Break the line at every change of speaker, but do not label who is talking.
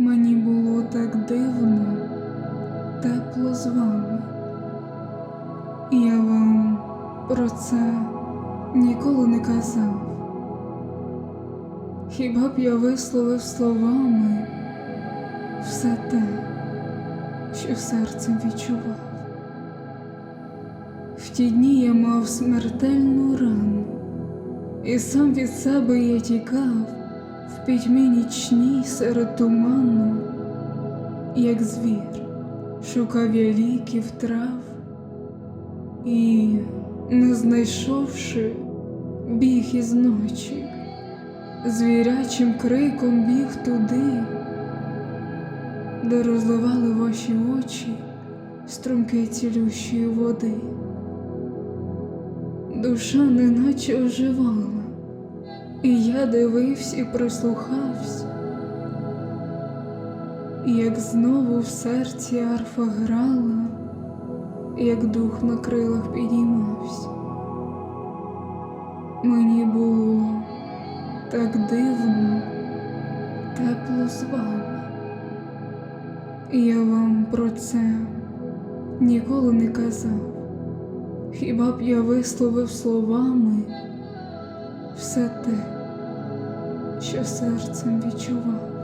Мені було так дивно, тепло з вами. Я вам про це ніколи не казав. Хіба б я висловив словами все те, що серцем відчував. В ті дні я мав смертельну рану, і сам від себе я тікав в пітьмі нічній серед туману, як звір, шукав я ліків трав і, не знайшовши, біг із ночі, звірячим криком біг туди, де розливали ваші очі струмки цілющої води. Душа неначе оживала, і я дивився і прислухався, як знову в серці арфа грала, як дух на крилах підіймався. Мені було так дивно, тепло з вами. Я вам про це ніколи не казав. Хіба б я висловив словами все те, що серцем відчував.